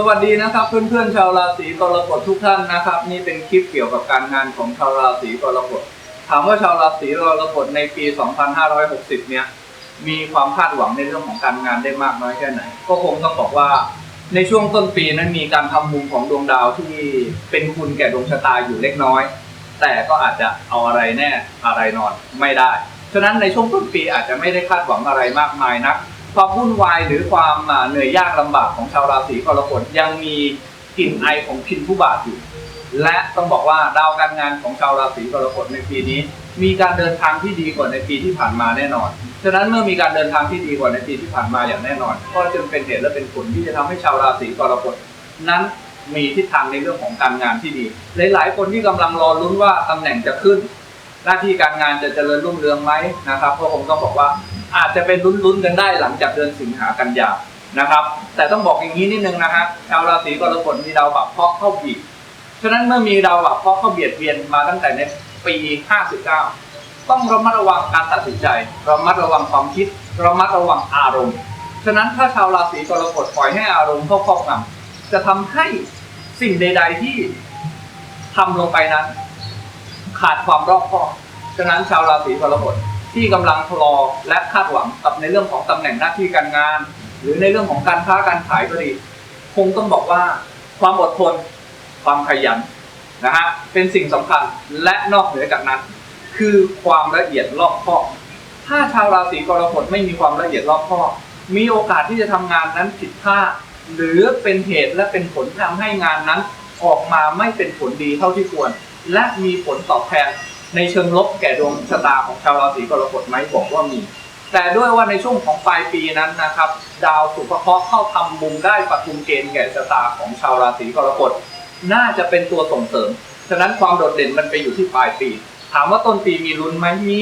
สวัสดีนะครับเพื่อนๆชาวราศีกรกฎทุกท่านนะครับ นี่เป็นคลิปเกี่ยวกับการงานของชาวราศีกรกฎถามว่าชาวราศีกรกฎในปี 2560 เนี่ยมีความคาดหวังในเรื่องของการงานได้มากน้อยแค่ไหน ก็คงต้องบอกว่าในช่วงต้นปีนั้นมีการทำมุมของดวงดาวที่เป็นคุณแก่ดวงชะตาอยู่เล็กน้อย แต่ก็อาจจะเอาอะไรแน่อะไรนอนไม่ได้ ฉะนั้นในช่วงต้นปีอาจจะไม่ได้คาดหวังอะไรมากมายนัก ความวุ่นวายหรือความเหนื่อยยากลำบากของชาวราศีกรกฎยังมีกลิ่นไอของพินผู้บาทอยู่ และต้องบอกว่าดาวการงานของชาวราศีกรกฎในปีนี้ มีการเดินทางที่ดีกว่าในปีที่ผ่านมาแน่นอน ฉะนั้นเมื่อมีการเดินทางที่ดีกว่าในปีที่ผ่านมาอย่างแน่นอน ก็จึงเป็นเหตุและเป็นผลที่จะทำให้ชาวราศีกรกฎนั้นมีทิศทางในเรื่องของการงานที่ดี หลาย ๆ คนที่กำลังรอลุ้นว่าตำแหน่งจะขึ้น หน้าที่การงานจะเจริญรุ่งเรืองไหมนะครับก็คงต้องบอกว่า อาจจะเป็นลุ้นๆกันได้หลังจากเดือนสิงหากันยานะครับ แต่ต้องบอกอย่างนี้นิดนึงนะฮะชาวราศีกรกฎมีดาวบัพเคราะห์เข้าบีบฉะนั้นเมื่อมีดาวบัพเคราะห์เข้าเบียดเบียนมาตั้งแต่ในปี 59 ต้องระมัดระวังการตัดสินใจ ระมัดระวังความคิด ระมัดระวังอารมณ์ ฉะนั้นถ้าชาวราศีกรกฎปล่อยให้อารมณ์เข้าครอบงำจะทำให้สิ่งใด ๆที่ทำลงไปนั้น ขาดความรอบคอบ ฉะนั้นชาวราศีกรกฎ ที่กำลังรอและคาดหวังกับในเรื่องของตำแหน่งหน้าที่การงาน หรือในเรื่องของการค้าการขายก็ดีคงต้องบอกว่าความอดทนความขยันนะฮะเป็นสิ่งสำคัญและนอกเหนือจากนั้น คือความละเอียดรอบคอบ ถ้าชาวราศีกรกฎไม่มีความละเอียดรอบคอบ มีโอกาสที่จะทำงานนั้นผิดพลาดหรือเป็นเหตุและเป็นผลที่ทำให้งานนั้นออกมาไม่เป็นผลดีเท่าที่ควร และมีผลตอบแทน ในเชิงลบแก่ดวงชะตาของชาวราศีกรกฎไหมบอกว่ามี แต่ด้วยว่าในช่วงของปลายปีนั้นนะครับ ดาวสุภเคราะห์เข้าทำมุมได้ปฐุมเกณฑ์แก่ชะตาของชาวราศีกรกฎน่าจะเป็นตัวส่งเสริม ฉะนั้นความโดดเด่นมันไปอยู่ที่ปลายปี ถามว่าต้นปีมีลุ้นไหมมี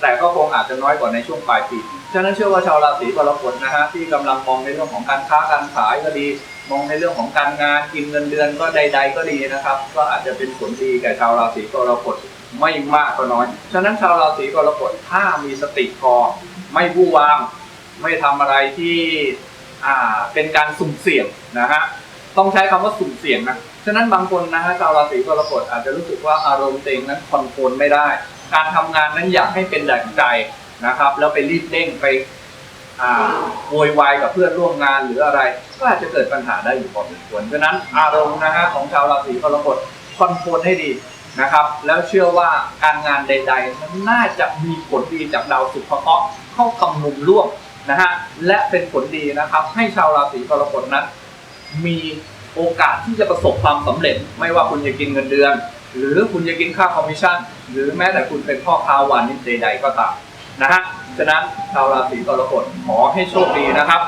แต่ก็คงอาจจะน้อยกว่าในช่วงปลายปี ฉะนั้นเชื่อว่าชาวราศีกรกฎนะฮะที่กำลังมองในเรื่องของการค้าการขายก็ดี มองในเรื่องของการงานกินเงินเดือนก็ใด ๆ ก็ดีนะครับ ก็อาจจะเป็นผลดีแก่ชาวราศีกรกฎ ไม่มากก็น้อย ฉะนั้นชาวราศีกรกฎถ้ามีสติพอไม่บู้วามไม่ทำอะไรที่อ่าเป็นการสุ่มเสี่ยงนะฮะต้องใช้คำว่าสุ่มเสี่ยงนะฉะนั้นบางคนนะฮะชาวราศีกรกฎอาจจะรู้สึกว่าอารมณ์เต็งนั้นคอนโทรลไม่ได้ การทำงานนั้นอยากให้เป็นดั่งใจนะครับ แล้วไปรีบเร่งไปอ่าโวยวายกับเพื่อนร่วมงานหรืออะไร ก็อาจจะเกิดปัญหาได้อยู่พอสมควรฉะนั้นอารมณ์นะฮะของชาวราศีกรกฎคอนโทรลให้ดี นะครับ แล้วเชื่อว่าการงานใดๆนั้นน่าจะมีผลดีจากดาวสุภเคราะห์เข้ากำมุมร่วมนะฮะและเป็นผลดีนะครับ ให้ชาวราศีกรกฎนั้น มีโอกาสที่จะประสบความสำเร็จ ไม่ว่าคุณจะกินเงินเดือน หรือคุณจะกินค่าคอมมิชชั่น หรือแม้แต่คุณเป็นพ่อค้าวานิชใด ๆ ก็ตามนะฮะฉะนั้นชาวราศีกรกฎขอให้โชคดีนะครับ